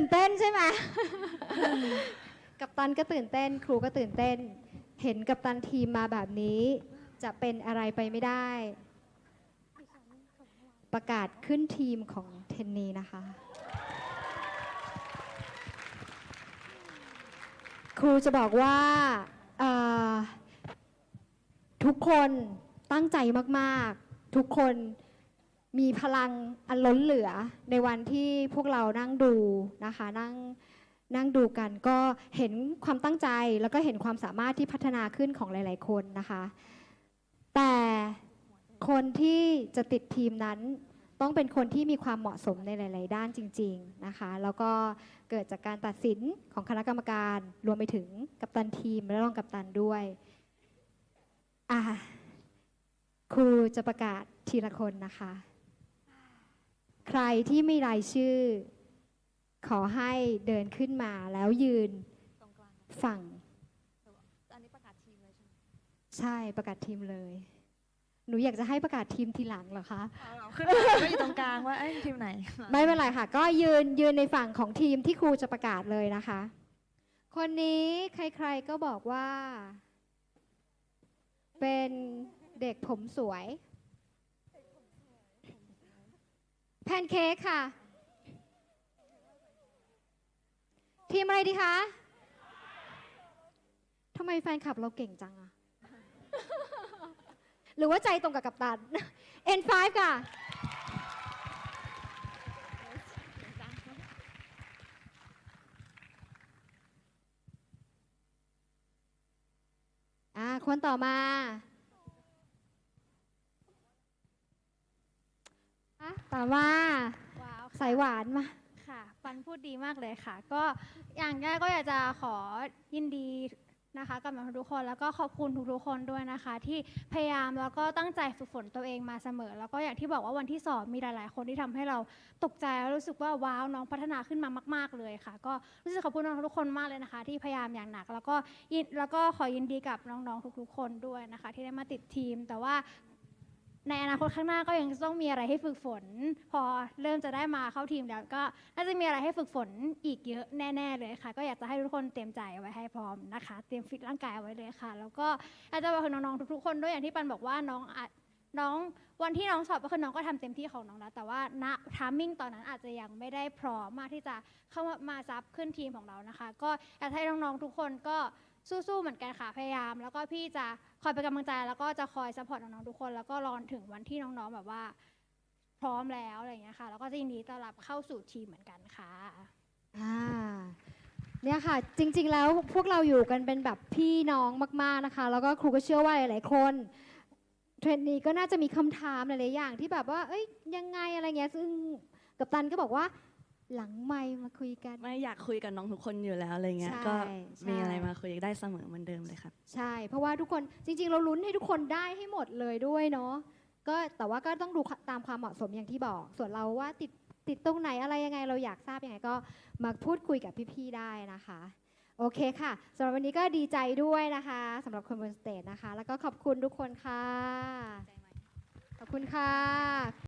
ตื่นเต้นใช่ไหม กัปตันก็ตื่นเต้น ครูก็ตื่นเต้น เห็นกัปตันทีมมาแบบนี้ จะเป็นอะไรไปไม่ได้ ประกาศขึ้นทีมของเทนนีนะคะ ครูจะบอกว่าทุกคนตั้งใจมาก ๆ ทุกคน มีพลังอันล้นเหลือในวันที่พวกเรานั่งดูนะคะนั่งนั่งดูกันก็เห็นความตั้งใจแล้วก็เห็นความสามารถที่พัฒนาขึ้นของหลาย ๆ คนนะคะ แต่คนที่จะติดทีมนั้นต้องเป็นคนที่มีความเหมาะสมในหลาย ๆ ด้านจริง ๆ นะคะ แล้วก็เกิดจากการตัดสินของคณะกรรมการรวมไปถึงกัปตันทีมและรองกัปตันด้วยอะครูจะประกาศทีละคนนะคะ ใครที่ไม่รายชื่อ ขอให้เดินขึ้นมาแล้วยืนตรงกลางฝั่ง อันนี้ประกาศทีมเลยใช่ไหมใช่ประกาศทีมเลย หนูอยากจะให้ประกาศทีมทีหลังเหรอคะคือไม่อยู่ตรงกลางว่าเอ้ยทีมไหน ไม่เป็นไรค่ะ ก็ยืนยืนในฝั่งของทีมที่ครูจะประกาศเลยนะคะ คนนี้ใครๆก็บอกว่า เป็นเด็กผมสวย แพ นเค้กค่ะ ทีมอะไรดีคะทำไมแฟนคลับเราเก่งจังอะหรือว่าใจตรงกับกัปตัน N5 ค่ะ อ่า คนต่อมาอะ ต่อมาว้าวสายหวานมาค่ะปันพูดดีมากเลยค่ะ ก็อย่างแรกก็อยากจะขอยินดีนะคะกับน้องทุกคนแล้วก็ขอบคุณทุกๆคนด้วยนะคะ ที่พยายามแล้วก็ตั้งใจฝึกฝนตัวเองมาเสมอ แล้วก็อย่างที่บอกว่าวันที่สอบมีหลายๆ คนที่ทำให้เราตกใจแล้วรู้สึกว่าว้าวน้องพัฒนาขึ้นมามาก ๆเลยค่ะ ก็รู้สึกขอบคุณน้องทุกคนมากเลยนะคะ ที่พยายามอย่างหนัก แล้วก็ยินแล้วก็ขอยินดีกับน้องๆทุกๆ คนด้วยนะคะ ที่ได้มาติดทีม แต่ว่า ในอนาคตข้างหน้าก็ยังต้องมีอะไรให้ฝึกฝน พอเริ่มจะได้มาเข้าทีมแล้วก็น่าจะมีอะไรให้ฝึกฝนอีกเยอะแน่ ๆ เลยค่ะ ก็อยากจะให้ทุกคนเตรียมใจเอาไว้ให้พร้อมนะคะ เตรียมฟิตร่างกายเอาไว้เลยค่ะ แล้วก็อาจจะบอกถึงน้องๆทุกๆคนด้วยอย่างที่ปันบอกว่าน้องอน้องวันที่น้องสอบก็คือน้องก็ทำเต็มที่ของน้องแล้ว แต่ว่าณทามมิ่งตอนนั้นอาจจะยังไม่ได้พร้อมมากที่จะเข้ามาซับขึ้นทีมของเรานะคะ ก็อยากให้น้องๆทุกคนก็ สู้ๆเหมือนกันค่ะพยายาม แล้วก็พี่จะคอยเป็นกำลังใจ แล้วก็จะคอยซัพพอร์ตน้องๆทุกคน แล้วก็รอถึงวันที่น้องๆแบบว่า พร้อมแล้วอะไรอย่างเงี้ยค่ะ แล้วก็จะยินดีต้อนรับเข้าสู่ทีมเหมือนกันค่ะ อ่าเนี่ยค่ะ จริงๆแล้วพวกเราอยู่กันเป็นแบบพี่น้องมาก ๆนะคะ แล้วก็ครูก็เชื่อว่าหลายๆคนเทรนนี้ก็น่าจะมีคำถามหลายๆอย่างที่แบบว่า เอ้ยยังไงอะไรเงี้ยซึ่งกัปตันก็บอกว่า หลังไม่มาคุยกัน ไม่อยากคุยกับน้องทุกคนอยู่แล้วอะไรเงี้ยใช่ก็ใช่มีอะไรมาคุยได้เสมอเหมือนเดิมเลยครับ ใช่ เพราะว่าทุกคนจริง ๆ เราลุ้นให้ทุกคนได้ให้หมดเลยด้วยเนาะ ก็แต่ว่าก็ต้องดูตามความเหมาะสมอย่างที่บอก ส่วนเราว่าติดติดตรงไหนอะไรยังไงเราอยากทราบยังไงก็มาพูดคุยกับพี่ๆได้นะคะ โอเคค่ะสำหรับวันนี้ก็ดีใจด้วยนะคะสำหรับคนบนสเตจนะคะ แล้วก็ขอบคุณทุกคนค่ะ ขอบคุณค่ะ